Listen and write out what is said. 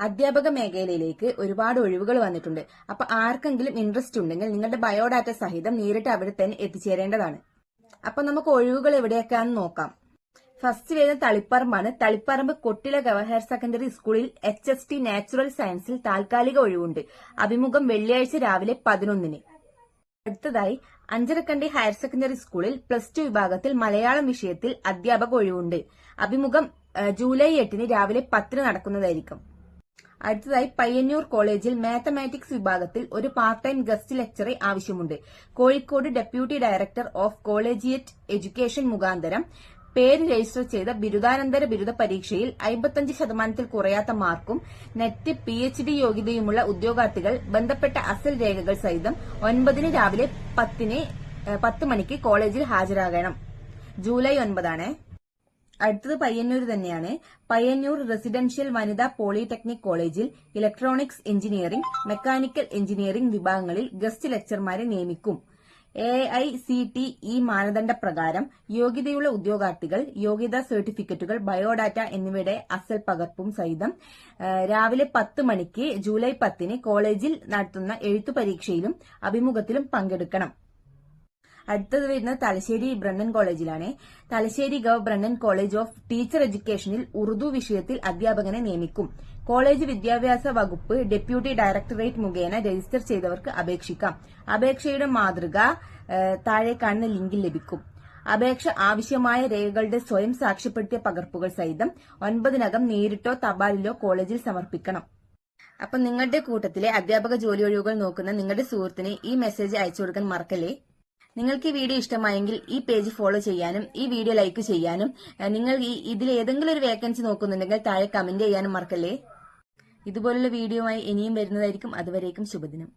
അധ്യാപക മേഖലയിലേക്ക് ഒരുപാട് ഒഴിവുകൾ വന്നിട്ടുണ്ട്. അപ്പൊ ആർക്കെങ്കിലും ഇൻട്രസ്റ്റ് ഉണ്ടെങ്കിൽ നിങ്ങളുടെ ബയോഡാറ്റ സഹിതം നേരിട്ട് അവിടെ തന്നെ എത്തിച്ചേരേണ്ടതാണ്. അപ്പൊ നമുക്ക് ഒഴിവുകൾ എവിടെയൊക്കെയാണെന്ന് നോക്കാം. ഫസ്റ്റ് വരുന്ന തളിപ്പറമ്പാണ്. തളിപ്പറമ്പ് കൊട്ടില ഗവഹർ സെക്കൻഡറി സ്കൂളിൽ എച്ച് എസ് ടി നാച്ചുറൽ സയൻസിൽ താൽക്കാലിക ഒഴിവുണ്ട്. അഭിമുഖം വെള്ളിയാഴ്ച രാവിലെ പതിനൊന്നിന്. അടുത്തതായി അഞ്ചരക്കണ്ടി ഹയർ സെക്കൻഡറി സ്കൂളിൽ പ്ലസ് ടു വിഭാഗത്തിൽ മലയാളം വിഷയത്തിൽ അധ്യാപക ഒഴിവുണ്ട്. അഭിമുഖം ജൂലൈ എട്ടിന് രാവിലെ പത്തിന് നടക്കുന്നതായിരിക്കും. അടുത്തതായി പയ്യന്നൂർ കോളേജിൽ മാത്തമാറ്റിക്സ് വിഭാഗത്തിൽ ഒരു പാർട്ട് ടൈം ഗസ്റ്റ് ലെക്ചറെ ആവശ്യമുണ്ട്. Kozhikode deputy director of collegiate education മുഖാന്തരം പേര് രജിസ്റ്റർ ചെയ്ത ബിരുദാനന്തര ബിരുദ പരീക്ഷയിൽ അമ്പത്തഞ്ച് ശതമാനത്തിൽ കുറയാത്ത മാർക്കും നെറ്റ് പി എച്ച് ഡി യോഗ്യതയുമുള്ള ഉദ്യോഗാർത്ഥികൾ ബന്ധപ്പെട്ട അസൽ രേഖകൾ സഹിതം ഒൻപതിന് രാവിലെ പത്തിന് പത്ത് മണിക്ക് കോളേജിൽ ഹാജരാകണം. ജൂലൈ ഒൻപതാണ്. അടുത്തത് പയ്യന്നൂർ തന്നെയാണ്. പയ്യന്നൂർ റെസിഡൻഷ്യൽ വനിതാ പോളിടെക്നിക് കോളേജിൽ ഇലക്ട്രോണിക്സ് എഞ്ചിനീയറിംഗ് മെക്കാനിക്കൽ എഞ്ചിനീയറിംഗ് വിഭാഗങ്ങളിൽ ഗസ്റ്റ് ലെക്ചർമാരെ നിയമിക്കും. A I C T E മാനദണ്ഡ പ്രകാരം യോഗ്യതയുള്ള ഉദ്യോഗാർത്ഥികൾ യോഗ്യതാ സർട്ടിഫിക്കറ്റുകൾ ബയോഡാറ്റ എന്നിവയുടെ അസൽ പകർപ്പും സഹിതം രാവിലെ പത്ത് മണിക്ക് ജൂലൈ പത്തിന് കോളേജിൽ നടത്തുന്ന എഴുത്തു പരീക്ഷയിലും അഭിമുഖത്തിലും പങ്കെടുക്കണം. അടുത്തത് വരുന്നത് തലശ്ശേരി ബ്രണ്ണൻ കോളേജിലാണ്. Thalassery gov Brennan college of teacher എഡ്യൂക്കേഷനിൽ Urdu വിഷയത്തിൽ അധ്യാപകനെ നിയമിക്കും. കോളേജ് വിദ്യാഭ്യാസ വകുപ്പ് ഡെപ്യൂട്ടി ഡയറക്ടറേറ്റ് മുഖേന രജിസ്റ്റർ ചെയ്തവർക്ക് അപേക്ഷിക്കാം. അപേക്ഷയുടെ മാതൃക താഴെ കാണുന്ന ലിങ്കിൽ ലഭിക്കും. അപേക്ഷ ആവശ്യമായ രേഖകളുടെ സ്വയം സാക്ഷ്യപ്പെടുത്തിയ പകർപ്പുകൾ സഹിതം ഒൻപതിനകം നേരിട്ടോ തപാലിലോ കോളേജിൽ സമർപ്പിക്കണം. അപ്പൊ നിങ്ങളുടെ കൂട്ടത്തിലെ അധ്യാപക ജോലി ഒഴിവുകൾ നോക്കുന്ന നിങ്ങളുടെ സുഹൃത്തിന് ഈ മെസ്സേജ് അയച്ചു കൊടുക്കാൻ മറക്കല്ലേ? നിങ്ങൾക്ക് ഈ വീഡിയോ ഇഷ്ടമായെങ്കിൽ ഈ പേജ് ഫോളോ ചെയ്യാനും ഈ വീഡിയോ ലൈക്ക് ചെയ്യാനും നിങ്ങൾ ഈ ഇതിൽ ഏതെങ്കിലും ഒരു വേക്കൻസി നോക്കുന്നുണ്ടെങ്കിൽ താഴെ കമന്റ് ചെയ്യാനും മറക്കല്ലേ. ഇതുപോലുള്ള വീഡിയോയുമായി ഇനിയും വരുന്നതായിരിക്കും. അതുവരേക്കും ശുഭദിനം.